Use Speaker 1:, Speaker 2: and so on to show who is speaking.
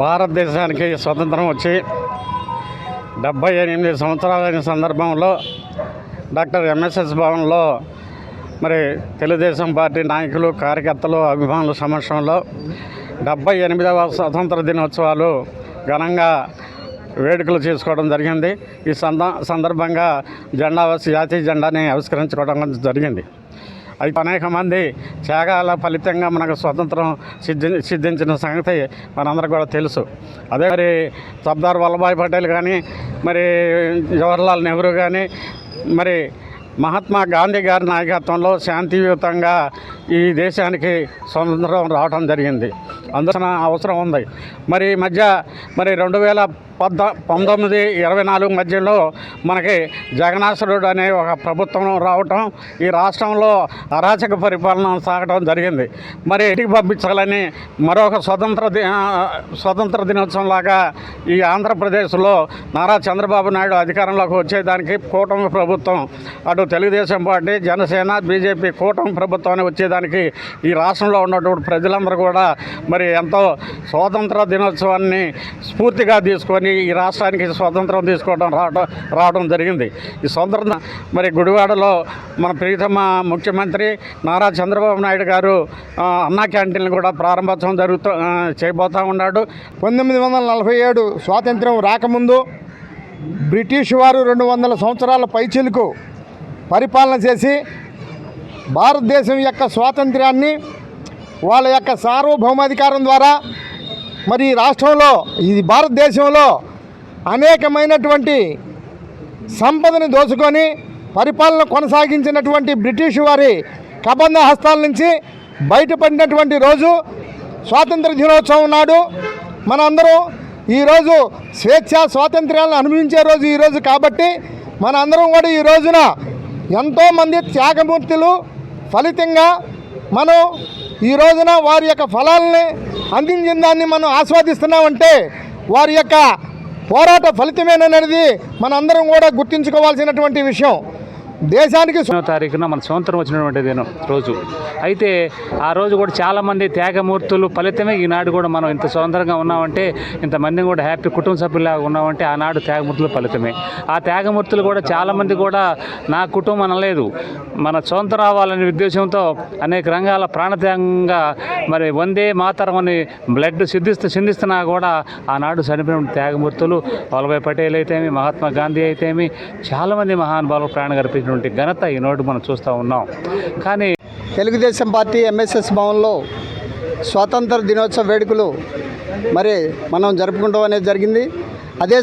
Speaker 1: భారతదేశానికి స్వతంత్రం వచ్చి డెబ్బై ఎనిమిది సంవత్సరాలైన సందర్భంలో డాక్టర్ ఎంఎస్ఎస్ భవన్లో మరి తెలుగుదేశం పార్టీ నాయకులు కార్యకర్తలు అభిమానుల సమక్షంలో డెబ్బై ఎనిమిదవ స్వతంత్ర దినోత్సవాలు ఘనంగా వేడుకలు చేసుకోవడం జరిగింది. ఈ సంద సందర్భంగా జెండా జాతీయ జెండాని ఆవిష్కరించుకోవడం జరిగింది. అయితే అనేక మంది త్యాగాల ఫలితంగా మనకు స్వతంత్రం సిద్ధి సిద్ధించిన సంగతి మనందరికీ కూడా తెలుసు. అదే మరి సర్దార్ వల్లభాయ్ పటేల్ కానీ మరి జవహర్లాల్ నెహ్రూ కానీ మరి మహాత్మా గాంధీ గారి నాయకత్వంలో శాంతియుతంగా ఈ దేశానికి స్వతంత్రం రావడం జరిగింది. అందున అవసరం ఉంది. మరి ఈ మధ్య మరి రెండు వేల పద్ద పంతొమ్మిది ఇరవై నాలుగు మధ్యలో మనకి జగనాసురుడు అనే ఒక ప్రభుత్వం రావటం ఈ రాష్ట్రంలో అరాచక పరిపాలన సాగడం జరిగింది. మరి ఇంటికి పంపించాలని మరొక స్వతంత్ర ది- స్వతంత్ర దినోత్సవం లాగా ఈ ఆంధ్రప్రదేశ్లో నారా చంద్రబాబు నాయుడు అధికారంలోకి వచ్చేదానికి కూటమి ప్రభుత్వం అటు తెలుగుదేశం పార్టీ జనసేన బీజేపీ కూటమి ప్రభుత్వాన్ని వచ్చేదానికి ఈ రాష్ట్రంలో ఉన్నటువంటి ప్రజలందరూ కూడా మరి ఎంతో స్వాతంత్ర దినోత్సవాన్ని స్ఫూర్తిగా తీసుకొని ఈ రాష్ట్రానికి స్వాతంత్రం తీసుకోవడం రావడం రావడం జరిగింది. ఈ స్వాతంత్రం మరి గుడివాడలో మన ప్రీతమ ముఖ్యమంత్రి నారా చంద్రబాబు నాయుడు గారు అన్నా క్యాంటీన్లు కూడా ప్రారంభోత్సవం జరుగుతూ చేయబోతూ ఉన్నాడు.
Speaker 2: పంతొమ్మిది వందల నలభై ఏడు స్వాతంత్ర్యం రాకముందు బ్రిటిష్ వారు రెండు వందల సంవత్సరాల పైచిలుకు పరిపాలన చేసి భారతదేశం యొక్క స్వాతంత్ర్యాన్ని వాళ్ళ యొక్క సార్వభౌమాధికారం ద్వారా మరి ఈ రాష్ట్రంలో ఇది భారతదేశంలో అనేకమైనటువంటి సంపదని దోచుకొని పరిపాలన కొనసాగించినటువంటి బ్రిటిష్ వారి కబంధ హస్తాల నుంచి బయటపడినటువంటి రోజు స్వాతంత్ర దినోత్సవం నాడు మనందరం ఈరోజు స్వేచ్ఛ స్వాతంత్ర్యాలను అనుభవించే రోజు ఈరోజు కాబట్టి మన అందరం కూడా ఈ రోజున ఎంతోమంది త్యాగమూర్తులు ఫలితంగా మనం ఈ రోజున వారి యొక్క ఫలాలని అందించిన దాన్ని మనం ఆస్వాదిస్తున్నామంటే వారి యొక్క పోరాట ఫలితమేననేది మనందరం కూడా గుర్తుంచుకోవాల్సినటువంటి విషయం. దేశానికి
Speaker 3: తారీఖున మన స్వతంత్రం వచ్చినటువంటి దినం రోజు. అయితే ఆ రోజు కూడా చాలామంది త్యాగమూర్తులు ఫలితమే ఈనాడు కూడా మనం ఇంత స్వతంత్రంగా ఉన్నామంటే ఇంతమంది కూడా హ్యాపీ కుటుంబ సభ్యులాగా ఉన్నామంటే ఆనాడు త్యాగమూర్తులు ఫలితమే. ఆ త్యాగమూర్తులు కూడా చాలామంది కూడా నా కుటుంబం అనలేదు. మన స్వతంత్రం రావాలనే ఉద్దేశంతో అనేక రంగాల ప్రాణత్యాగంగా మరి వందే మాతరం అని బ్లడ్ సిద్ధిస్తూ సింధిస్తున్నా కూడా ఆనాడు చనిపోయిన త్యాగమూర్తులు. వల్లభాయ్ పటేల్ అయితేమి మహాత్మా గాంధీ అయితేమి చాలామంది మహానుభావులు ప్రాణం గడిపినటువంటి ఘనత ఈనాడు మనం చూస్తూ ఉన్నాం. కానీ
Speaker 2: తెలుగుదేశం పార్టీ ఎంఎస్ఎస్ భవన్లో స్వాతంత్ర దినోత్సవ వేడుకలు మరి మనం జరుపుకుంటాం అనేది జరిగింది. అదే